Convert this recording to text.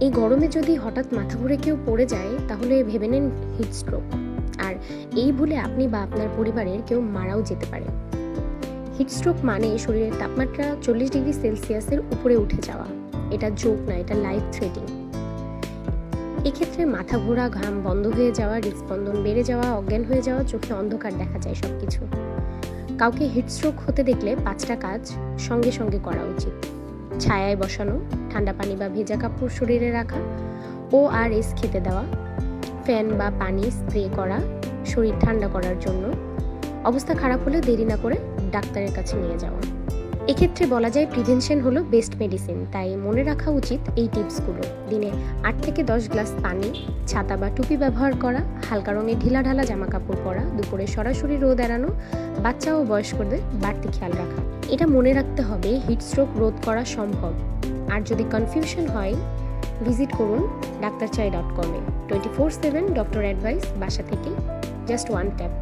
এই গরমে যদি হঠাৎ মাথা ঘুরে কেউ পড়ে যায়, তাহলে ভেবে নেন হিট স্ট্রোক আর এই ভুলে আপনি বা আপনার পরিবারের কেউ মারাও যেতে পারে। হিট স্ট্রোক মানে শরীরের তাপমাত্রা চল্লিশ ডিগ্রি সেলসিয়াসের উপরে উঠে যাওয়া। এটা জোক না, এটা লাইফ থ্রেটিং এক্ষেত্রে মাথা ঘোরা, ঘাম বন্ধ হয়ে যাওয়া, হৃদস্পন্দন বেড়ে যাওয়া, অজ্ঞান হয়ে যাওয়া, চোখে অন্ধকার দেখা যায় সব কিছু কাউকে হিটস্ট্রোক হতে দেখলে পাঁচটা কাজ সঙ্গে সঙ্গে করা উচিত। ছায়ায় বসানো, ঠান্ডা পানি বা ভেজা কাপড় শরীরে রাখা ও আর এস খেতে দেওয়া, ফ্যান বা পানি স্প্রে করা, শরীর ঠান্ডা করার জন্য। অবস্থা খারাপ হলে দেরি না করে ডাক্তারের কাছে নিয়ে যাওয়া। এক্ষেত্রে বলা যায় প্রিভেনশন হলো বেস্ট মেডিসিন, তাই মনে রাখা উচিত এই টিপসগুলো। দিনে আট থেকে দশ গ্লাস পানি, ছাতা বা টুপি ব্যবহার করা, হালকা রঙের ঢিলা ঢালা জামা কাপড় পরা, দুপুরে সরাসরি রোদ এড়ানো, বাচ্চা ও বয়স্কদের বাড়তি খেয়াল রাখা। এটা মনে রাখতে হবে হিটস্ট্রোক রোধ করা সম্ভব। আর যদি কনফিউশন হয়, ভিজিট করুন ডাক্তার ডাক্তারচাই ডট কমে। Twenty four seven doctor advice, বাসা থেকে জাস্ট ওয়ান ট্যাপ।